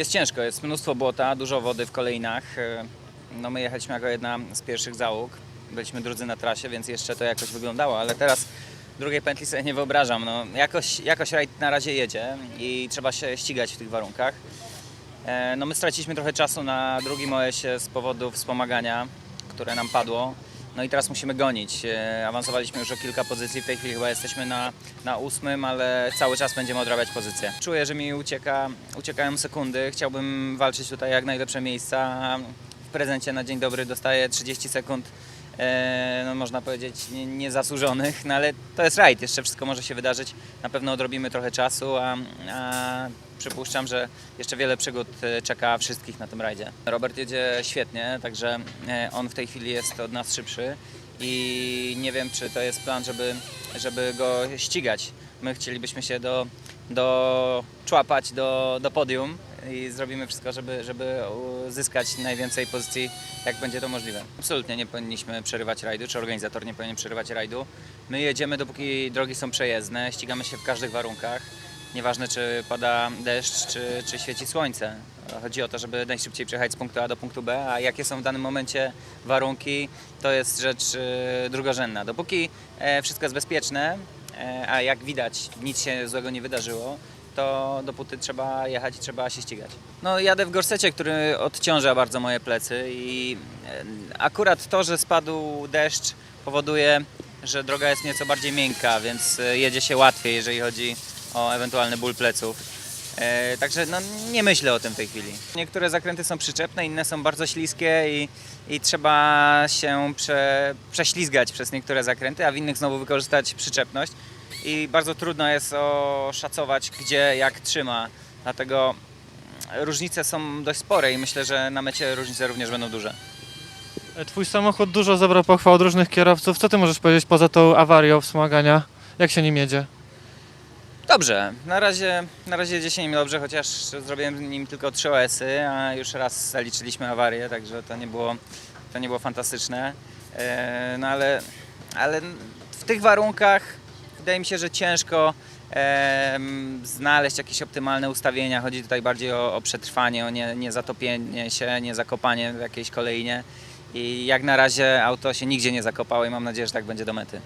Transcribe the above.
Jest ciężko, jest mnóstwo błota, dużo wody w kolejnach. E, No my jechaliśmy jako jedna z pierwszych załóg. Byliśmy drudzy na trasie, więc jeszcze to jakoś wyglądało, ale teraz drugiej pętli sobie nie wyobrażam. No, jakoś, jakoś rajd na razie jedzie i trzeba się ścigać w tych warunkach. E, No my straciliśmy trochę czasu na drugim OS-ie z powodu wspomagania, które nam padło. No i teraz musimy gonić. E, Awansowaliśmy już o kilka pozycji, w tej chwili chyba jesteśmy na, na ósmym, ale cały czas będziemy odrabiać pozycje. Czuję, że mi ucieka, uciekają sekundy. Chciałbym walczyć tutaj jak najlepsze miejsca. W prezencie na dzień dobry dostaję 30 sekund, no można powiedzieć, nie- niezasłużonych, no ale to jest rajd, jeszcze wszystko może się wydarzyć. Na pewno odrobimy trochę czasu, a, a przypuszczam, że jeszcze wiele przygód e, czeka wszystkich na tym rajdzie. Robert jedzie świetnie, także e, on w tej chwili jest od nas szybszy i nie wiem, czy to jest plan, żeby, żeby go ścigać. My chcielibyśmy się do, do człapać do, do podium i zrobimy wszystko, żeby, żeby uzyskać najwięcej pozycji, jak będzie to możliwe. Absolutnie nie powinniśmy przerywać rajdu, czy organizator nie powinien przerywać rajdu. My jedziemy, dopóki drogi są przejezdne, ścigamy się w każdych warunkach. Nieważne, czy pada deszcz, czy, czy świeci słońce. Chodzi o to, żeby najszybciej przejechać z punktu A do punktu B, a jakie są w danym momencie warunki, to jest rzecz e, drugorzędna. Dopóki e, wszystko jest bezpieczne, e, a jak widać, nic się złego nie wydarzyło, to dopóty trzeba jechać i trzeba się ścigać. No jadę w gorsecie, który odciąża bardzo moje plecy i e, akurat to, że spadł deszcz powoduje, że droga jest nieco bardziej miękka, więc e, jedzie się łatwiej, jeżeli chodzi o ewentualny ból pleców. E, także no, nie myślę o tym w tej chwili. Niektóre zakręty są przyczepne, inne są bardzo śliskie i, i trzeba się prze, prześlizgać przez niektóre zakręty, a w innych znowu wykorzystać przyczepność. I bardzo trudno jest oszacować, gdzie jak trzyma. Dlatego mm, różnice są dość spore i myślę, że na mecie różnice również będą duże. E, Twój samochód dużo zebrał pochwał od różnych kierowców. Co ty możesz powiedzieć poza tą awarią wspomagania? Jak się nim jedzie? Dobrze, na razie, na razie jedzie się nim dobrze, chociaż zrobiłem nim tylko 3 OS-y, a już raz zaliczyliśmy awarię, także to nie było, to nie było fantastyczne. E, no ale, ale w tych warunkach wydaje mi się, że ciężko em, znaleźć jakieś optymalne ustawienia. Chodzi tutaj bardziej o, o przetrwanie, o nie, nie zatopienie się, nie zakopanie w jakiejś kolejnie. I jak na razie auto się nigdzie nie zakopało i mam nadzieję, że tak będzie do mety.